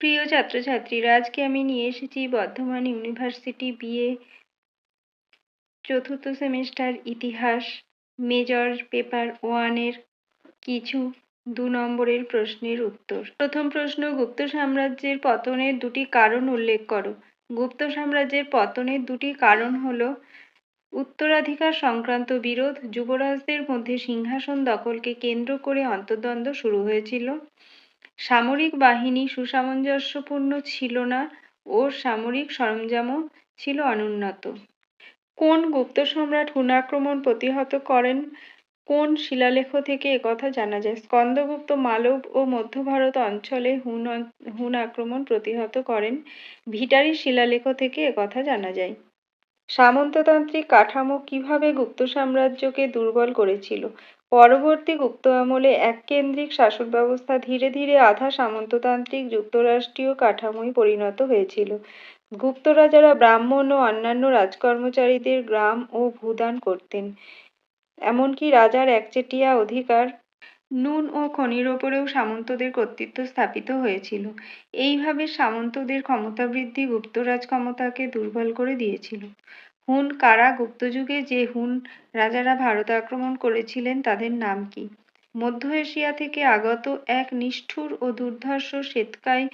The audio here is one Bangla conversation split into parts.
প্রিয় ছাত্রছাত্রীরা, আজকে আমি নিয়ে এসেছি বর্ধমান ইউনিভার্সিটি বিএ চতুর্থ সেমিস্টার ইতিহাস, মেজর পেপার ওয়ানের কিছু দু নম্বরের প্রশ্নের উত্তর। প্রথম প্রশ্ন, গুপ্ত সাম্রাজ্যের পতনের দুটি কারণ উল্লেখ করো। গুপ্ত সাম্রাজ্যের পতনের দুটি কারণ হলো, উত্তরাধিকার সংক্রান্ত বিরোধ, যুবরাজদের মধ্যে সিংহাসন দখলকে কেন্দ্র করে অন্তর্দ্বন্দ্ব শুরু হয়েছিল। সামরিক বাহিনী সুসামঞ্জস্যপূর্ণ ছিল না ও সামরিক সরঞ্জামও ছিল অনুন্নত। কোন গুপ্ত সম্রাট হুন আক্রমণ প্রতিহত করেন? কোন শিলালেখ থেকে একথা জানা যায়? স্কন্দগুপ্ত মালব ও মধ্য ভারত অঞ্চলে হুন হুন আক্রমণ প্রতিহত করেন। ভিটারি শিলালেখ থেকে একথা জানা যায়। সামন্ততান্ত্রিক কাঠামো কীভাবে গুপ্ত সাম্রাজ্যকে দুর্বল করেছিল? পরবর্তী গুপ্ত আমলে এককেন্দ্রিক শাসন ব্যবস্থা ধীরে ধীরে আধা সামন্ততান্ত্রিক যুক্তরাষ্ট্রীয় কাঠামোয় পরিণত হয়েছিল। গুপ্ত রাজারা ব্রাহ্মণ ও অন্যান্য রাজকর্মচারীদের গ্রাম ও ভূদান করতেন। এমনকি রাজার একচেটিয়া অধিকার নুন ও খনির ওপরেও সামন্তদের কর্তৃত্ব স্থাপিত হয়েছিল। এইভাবে সামন্তদের ক্ষমতা বৃদ্ধি গুপ্তরাজ ক্ষমতাকে দুর্বল করে দিয়েছিল। হুন কারা গুপ্তযুগে যে হুন রাজারা ভারত আক্রমণ করেছিলেন তাদের নাম কি? মধ্য এশিয়া থেকে আগত এক নিষ্ঠুর ও দুর্ধর্ষ শ্বেতকায়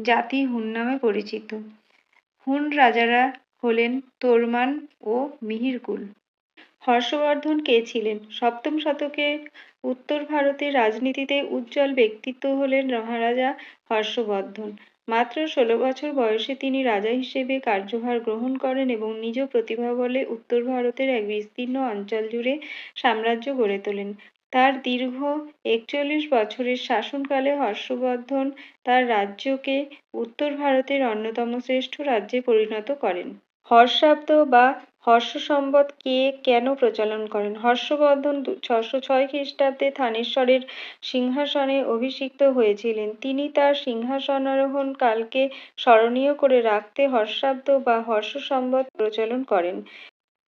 জাতি হুন নামে পরিচিত। হুন রাজারা হলেন তোরমান ও মিহিরকুল। হর্ষবর্ধন কে ছিলেন? সপ্তম শতকে উত্তর ভারতের রাজনীতিতে উজ্জ্বল ব্যক্তিত্ব হলেন মহারাজা হর্ষবর্ধন। মাত্র ষোলো বছর বয়সে তিনি রাজা হিসেবে কার্যভার গ্রহণ করেন এবং নিজ প্রতিভা বলে উত্তর ভারতের এক বিস্তীর্ণ অঞ্চল জুড়ে সাম্রাজ্য গড়ে তোলেন। তার দীর্ঘ একচল্লিশ বছরের শাসনকালে হর্ষবর্ধন তার রাজ্যকে উত্তর ভারতের অন্যতম শ্রেষ্ঠ রাজ্যে পরিণত করেন। হর্ষাব্দ বা হর্ষ সম্বত কে কেন প্রচলন করেন? হর্ষবর্ধন ছশো ছয় খ্রিস্টাব্দে থানেশ্বরের সিংহাসনে অভিষিক্ত হয়েছিলেন। তিনি তার সিংহাসনারোহণ কালকে স্মরণীয় করে রাখতে হর্ষাব্দ বা হর্ষ সম্বত প্রচলন করেন।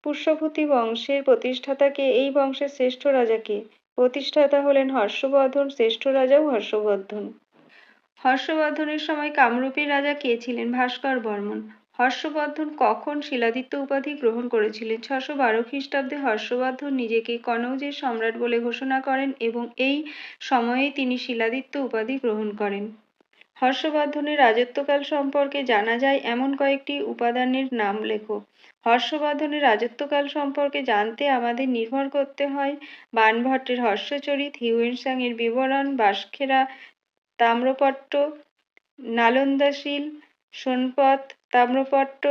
পুষ্যভূতি বংশের প্রতিষ্ঠাতাকে এই বংশের শ্রেষ্ঠ রাজাকে প্রতিষ্ঠাতা হলেন হর্ষবর্ধন, শ্রেষ্ঠ রাজাও হর্ষবর্ধন। হর্ষবর্ধনের সময় কামরূপের রাজা কে ছিলেন? ভাস্কর বর্মন। হর্ষবর্ধন কখন শিলাদিত্য উপাধি গ্রহণ করেছিলেন? ছশো বারো খ্রিস্টাব্দে হর্ষবর্ধন নিজেকে কনৌজের সম্রাট বলে ঘোষণা করেন এবং এই সময়েই তিনি শিলাদিত্য উপাধি গ্রহণ করেন। হর্ষবর্ধনের রাজত্বকাল সম্পর্কে জানা যায় এমন কয়েকটি উপাদানের নাম লেখো। হর্ষবর্ধনের রাজত্বকাল সম্পর্কে জানতে আমাদের নির্ভর করতে হয় বাণভট্টের হর্ষচরিত হিউয়েনসাং এর বিবরণ, বাঁশখেরা, তাম্রপট্ট নালন্দাশীল সোনপথ তাম্রপট্ট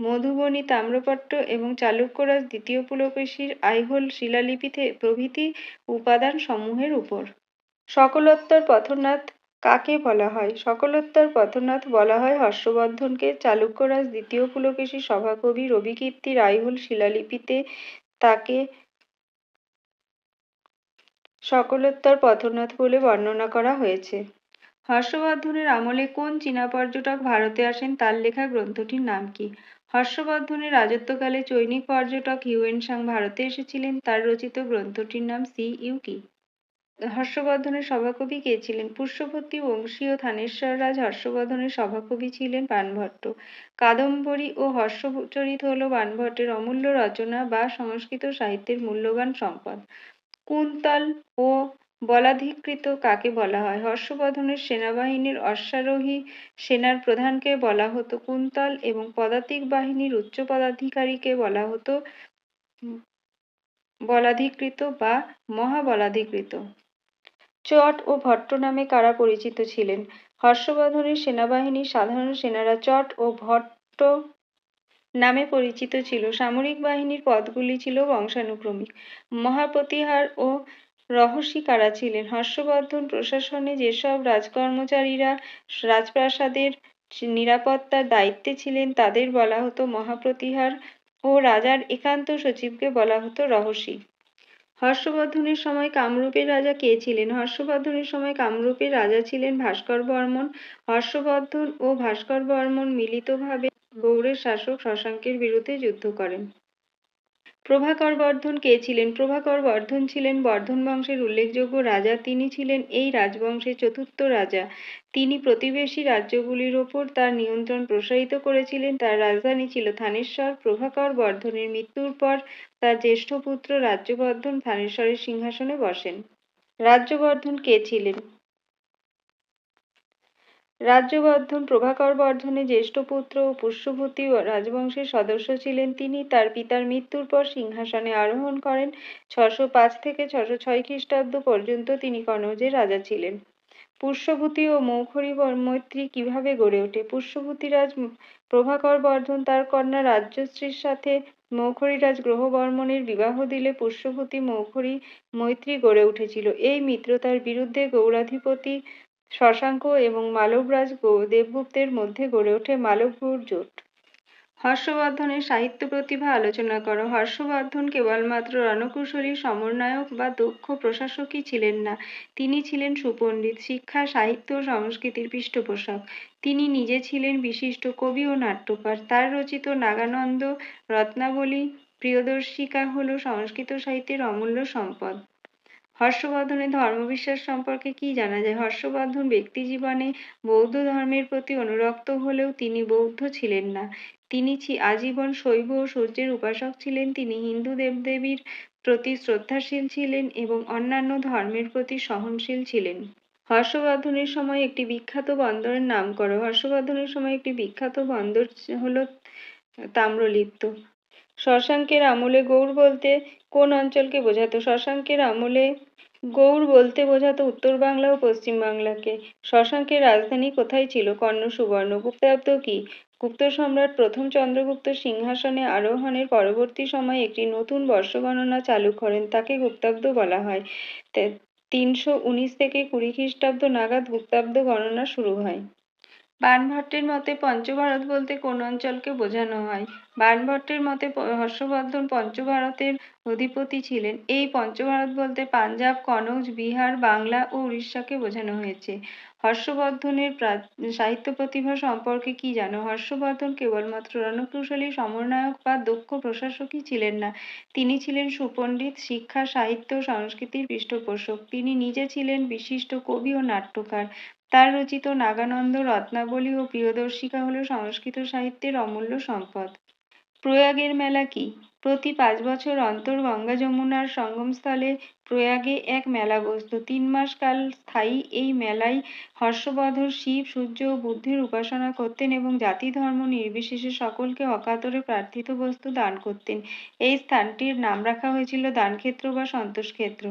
মধুবনী তাম্রপট্ট এবং চালুক্যরাজ দ্বিতীয় পুলকেশীর আইহোল শিলালিপি প্রভৃতি উপাদান সমূহের উপর। সকলোত্তর পথনাথ কাকে বলা হয়? সকলোত্তর পথনাথ বলা হয় হর্ষবর্ধনকে। চালুক্যরাজ দ্বিতীয় পুলকেশী সভাকবি রবিকীর্তির আইহোল শিলালিপিতে তাকে সকলোত্তর পথনাথ বলে বর্ণনা করা হয়েছে। হর্ষবর্ধনের আমলে কোন চীনা পর্যটক ভারতে আসেন তার লেখা গ্রন্থটির নাম কি? হর্ষবর্ধনের রাজত্বকালে চৈনিক পর্যটক হিউয়েনসাং ভারতে এসেছিলেন। তার রচিত গ্রন্থটির নাম সি ইউ কি? হর্ষবর্ধনের সভাকবি কে ছিলেন? পুষ্যবর্তী বংশীয় থানেশ্বর রাজ হর্ষবর্ধনের সভাকবি ছিলেন বাণভট্ট কাদম্বরী ও হর্ষচরিত হল বাণভট্টের অমূল্য রচনা বা সংস্কৃত সাহিত্যের মূল্যবান সম্পদ। কুন্তল ও বলাধিকৃত কাকে বলা হয়? হর্ষবর্ধনের সেনাবাহিনীর অশ্বারোহী সেনার প্রধানকে বলা হতো কুন্তল এবং পদাতিক বাহিনীর উচ্চ পদাধিকারীকে বলা হতো বলাধিকৃত বা মহাবলাধিকৃত। চট ও ভট্ট নামে কারা পরিচিত ছিলেন? হর্ষবর্ধনের সেনাবাহিনীর সাধারণ সেনারা চট ও ভট্ট নামে পরিচিত ছিল। সামরিক বাহিনীর পদগুলি ছিল বংশানুক্রমিক। মহাপ্রতিহার ও রহস্যী কারা ছিলেন? হর্ষবর্ধন প্রশাসনে যেসব রাজকর্মচারীরা রাজপ্রাসাদের নিরাপত্তার দায়িত্বে ছিলেন, তাদের বলা হতো মহাপ্রতিহার ও রাজার একান্ত সচিবকে বলা হতো রহস্যী। হর্ষবর্ধনের সময় কামরূপের রাজা কে ছিলেন? হর্ষবর্ধনের সময় কামরূপের রাজা ছিলেন ভাস্কর বর্মন। হর্ষবর্ধন ও ভাস্কর বর্মন মিলিতভাবে গৌড়ের শাসক শশাঙ্কের বিরুদ্ধে যুদ্ধ করেন। প্রভাকর বর্ধন কে ছিলেন? প্রভাকর বর্ধন ছিলেন বর্ধন বংশের উল্লেখযোগ্য রাজা। তিনি ছিলেন এই রাজবংশের চতুর্থ রাজা। তিনি প্রতিবেশী রাজ্যগুলির ওপর তার নিয়ন্ত্রণ প্রসারিত করেছিলেন। তার রাজধানী ছিল থানেশ্বর। প্রভাকর বর্ধনের মৃত্যুর পর তার জ্যেষ্ঠ পুত্র রাজ্যবর্ধন থানেশ্বরের সিংহাসনে বসেন। রাজ্যবর্ধন কে ছিলেন? রাজ্যবর্ধন প্রভাকর বর্ধনের জ্যেষ্ঠ পুত্র ও পুষ্যভূতি রাজবংশের সদস্য ছিলেন তিনি। তার পিতার মৃত্যুর পর সিংহাসনে আরোহণ করেন। ছশো পাঁচ থেকে ছশো ছয় খ্রিস্টাব্দ পর্যন্ত তিনি কনৌজের রাজা ছিলেন। পুষ্যভূতি ও মৌখরী মৈত্রী কীভাবে গড়ে ওঠে? পুষ্যভূতিরাজ প্রভাকর বর্ধন তার কন্যা রাজ্যশ্রীর সাথে মৌখরীরাজ গ্রহবর্মণের বিবাহ দিলে পুষ্যভূতি মৌখরী মৈত্রী গড়ে উঠেছিল। এই মিত্রতার বিরুদ্ধে গৌড়াধিপতি শশাঙ্ক এবং মালবরাজ দেবগুপ্তের মধ্যে গড়ে ওঠে মালব-গৌড় জোট। হর্ষবর্ধনের সাহিত্য প্রতিভা আলোচনা করো। হর্ষবর্ধন কেবলমাত্র রণকুশলী, সমন্বয়ক বা দক্ষ প্রশাসকই ছিলেন না। তিনি ছিলেন সুপণ্ডিত, শিক্ষা, সাহিত্য ও সংস্কৃতির পৃষ্ঠপোষক। তিনি নিজে ছিলেন বিশিষ্ট কবি ও নাট্যকার। তার রচিত নাগানন্দ রত্নাবলী প্রিয়দর্শিকা হল সংস্কৃত সাহিত্যের অমূল্য সম্পদ। হর্ষবর্ধনের ধর্মবিশ্বাস সম্পর্কে কি জানা যায়? হর্ষবর্ধন ব্যক্তিজীবনে বৌদ্ধ ধর্মের প্রতি অনুরক্ত হলেও তিনি বৌদ্ধ ছিলেন না। তিনি আজীবন শৈব ও সূর্যের উপাসক ছিলেন। তিনি হিন্দু দেবদেবীর প্রতি শ্রদ্ধাশীল ছিলেন এবং অন্যান্য ধর্মের প্রতি সহনশীল ছিলেন। হর্ষবর্ধনের সময় একটি বিখ্যাত বন্দরের নাম করো হর্ষবর্ধনের সময় একটি বিখ্যাত বন্দর হলো তাম্রলিপ্ত। শশাঙ্কের আমলে গৌড় বলতে কোন অঞ্চলকে বোঝাতো শশাঙ্কের আমলে গৌড় বলতে বোঝাতো উত্তর বাংলা ও পশ্চিম বাংলাকে। শশাঙ্কের রাজধানী কোথায় ছিল? কর্ণ সুবর্ণ গুপ্তাব্দ কি? গুপ্ত সম্রাট প্রথম চন্দ্রগুপ্ত সিংহাসনে আরোহণের পরবর্তী সময়ে একটি নতুন বর্ষ গণনা চালু করেন, তাকে গুপ্তাব্দ বলা হয়। তিনশো উনিশ থেকে কুড়ি খ্রিস্টাব্দ নাগাদ গুপ্তাব্দ গণনা শুরু হয়। বাণভট্টের মতে পঞ্চভারত বলতে কোন অঞ্চলকে বোঝানো হয়? বাণভট্টের মতে হর্ষবর্ধন পঞ্চভারতের অধিপতি ছিলেন। এই পঞ্চভারত বলতে পাঞ্জাব, কনৌজ, বিহার, বাংলা ও উড়িষ্যাকে বোঝানো হয়েছে। হর্ষবর্ধনের সাহিত্য প্রতিভা সম্পর্কে কি জানো? হর্ষবর্ধন কেবলমাত্র রণকুশলী, সমন্বয়ক বা দক্ষ প্রশাসকই ছিলেন না। তিনি ছিলেন সুপণ্ডিত, শিক্ষা, সাহিত্য সংস্কৃতির পৃষ্ঠপোষক। তিনি নিজে ছিলেন বিশিষ্ট কবি ও নাট্যকার। তার রচিত নাগানন্দ, রত্নাবলী ও প্রিয়দর্শিকা হল সংস্কৃত সাহিত্যের অমূল্য সম্পদ। প্রয়াগের মেলা কি? প্রতি পাঁচ বছর অন্তর গঙ্গা যমুনার সঙ্গমস্থলে প্রয়াগে এক মেলা বসত। তিন মাস কাল স্থায়ী এই মেলায় হর্ষবর্ধন শিব, সূর্য ও বুদ্ধির উপাসনা করতেন এবং জাতি ধর্ম নির্বিশেষে সকলকে অকাতরে প্রার্থিত বস্তু দান করতেন। এই স্থানটির নাম রাখা হয়েছিল দানক্ষেত্র বা সন্তোষক্ষেত্র।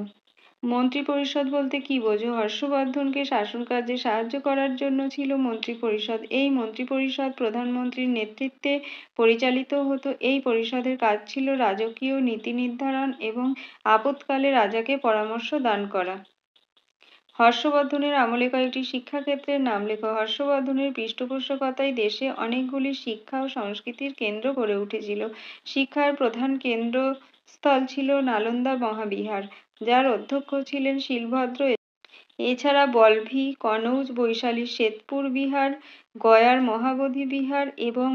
মন্ত্রিপরিষদ বলতে কি বোঝো? হর্ষবর্ধনকে শাসন কার্যে সাহায্য করার জন্য ছিল মন্ত্রিপরিষদ। এই মন্ত্রিপরিষদ প্রধানমন্ত্রীর নেতৃত্বে পরিচালিত হতো। এই পরিষদের কাজ ছিল রাজকীয় নীতি নির্ধারণ এবং আপৎকালে রাজাকে পরামর্শ দান করা। হর্ষবর্ধনের আমলে কয়েকটি শিক্ষাক্ষেত্রের নাম লেখো। হর্ষবর্ধনের পৃষ্ঠপোষকতায় দেশে অনেকগুলি শিক্ষা ও সংস্কৃতির কেন্দ্র গড়ে উঠেছিল। শিক্ষার প্রধান কেন্দ্রস্থল ছিল নালন্দা মহাবিহার, যার অধ্যক্ষ ছিলেন শিলভদ্র এছাড়া বলভি, কনৌজ, বৈশালী, শ্বেতপুর বিহার, গয়ার মহাবোধি বিহার এবং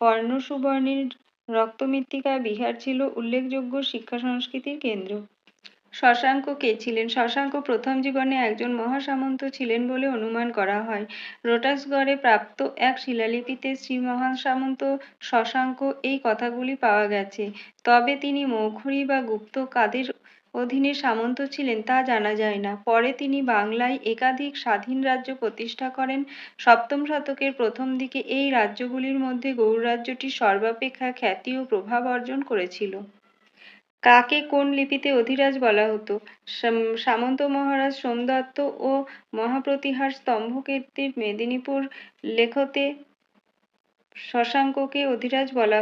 কর্ণসুবর্ণের রক্তমৃত্তিকা বিহার ছিল উল্লেখযোগ্য শিক্ষা সংস্কৃতির কেন্দ্র। শশাঙ্ক কে ছিলেন। শশাঙ্ক প্রথম জীবনে একজন মহাসামন্ত ছিলেন বলে অনুমান করা হয়। রোটাসগড়ে প্রাপ্ত এক শিলালিপিতে শ্রী মহাসামন্ত শশাঙ্ক এই কথাগুলি পাওয়া গেছে। তবে তিনি মৌখরী বা গুপ্ত কাদের অধীনে সামন্ত ছিলেন তা জানা যায় না। পরে তিনি বাংলায় একাধিক স্বাধীন রাজ্য প্রতিষ্ঠা করেন। সপ্তম শতকের প্রথম দিকে এই রাজ্যগুলির মধ্যে গৌড় রাজ্যটি সর্বাপেক্ষা খ্যাতি ও প্রভাব অর্জন করেছিল। কাকে কোন লিপিতে অধিরাজ বলা হতো? সামন্ত মহারাজ সোমদত্ত ও মহাপ্রতিহার স্তম্ভকীর্তির মেদিনীপুর লেখতে শশাঙ্ককে অধিরাজ বলা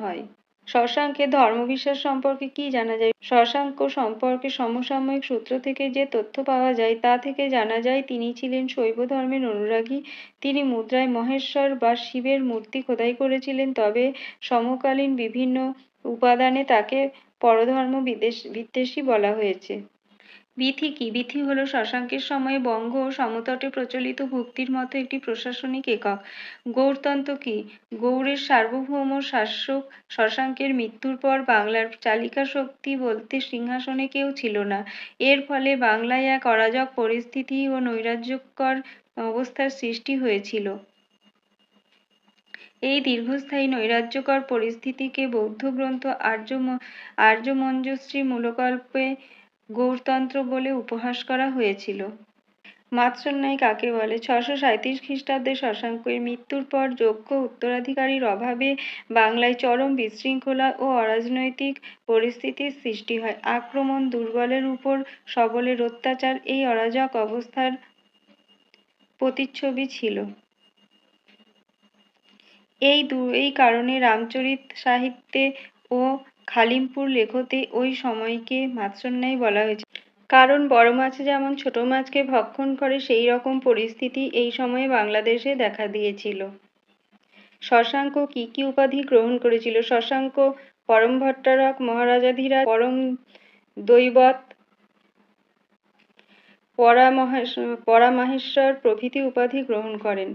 হয়। শশাঙ্কের ধর্মবিশ্বাস সম্পর্কে কি জানা যায়? শশাঙ্ক সম্পর্কে সমসাময়িক সূত্র থেকে যে তথ্য পাওয়া যায়, তা থেকে জানা যায় তিনি ছিলেন শৈব ধর্মের অনুরাগী। তিনি মুদ্রায় মহেশ্বর বা শিবের মূর্তি খোদাই করেছিলেন, তবে সমকালীন বিভিন্ন উপাদানে তাকে পরধর্ম বিদেশ, বিদ্বেষী বলা হয়েছে। বিথি কি? বিথি হলো শশাঙ্কের সময়ে বঙ্গ ও সমতটে প্রচলিত ভক্তির মতো একটি প্রশাসনিক একক। গৌড়তন্ত্র কি? গৌড়ের সার্বভৌম শাসক শশাঙ্কের মৃত্যুর পর বাংলার চালিকা শক্তি বলতে সিংহাসনে কেউ ছিল না। এর ফলে বাংলায় এক অরাজক পরিস্থিতি ও নৈরাজ্যকর অবস্থার সৃষ্টি হয়েছিল। এই দীর্ঘস্থায়ী নৈরাজ্যকর পরিস্থিতিকে বৌদ্ধ গ্রন্থ আর্য আর্যমঞ্জুশ্রী মূলকল্পে গৌরতন্ত্র বলে উপহাস করা হয়েছিল। মাৎসন্যায় কাকে বলে? ছশো সাঁইত্রিশ খ্রিস্টাব্দে শশাঙ্কের মৃত্যুর পর যোগ্য উত্তরাধিকারীর অভাবে বাংলায় চরম বিশৃঙ্খলা ও অরাজনৈতিক পরিস্থিতির সৃষ্টি হয়। আক্রমণ দুর্বলের উপর সবলের অত্যাচার এই অরাজক অবস্থার প্রতিচ্ছবি ছিল। এই দু, এই কারণে রামচরিত সাহিত্যে ও খালিমপুর লেখতে ওই সময়কে মাৎসন্যায় বলা হয়েছে। কারণ বড় মাছ যেমন ছোট মাছকে ভক্ষণ করে, সেই রকম পরিস্থিতি এই সময়ে বাংলাদেশে দেখা দিয়েছিল। শশাঙ্ক কি কি উপাধি গ্রহণ করেছিল? শশাঙ্ক, পরম ভট্টারক, মহারাজাধিরাজ, পরম দৈবত পরামহেশ্বর প্রভৃতি উপাধি গ্রহণ করেন।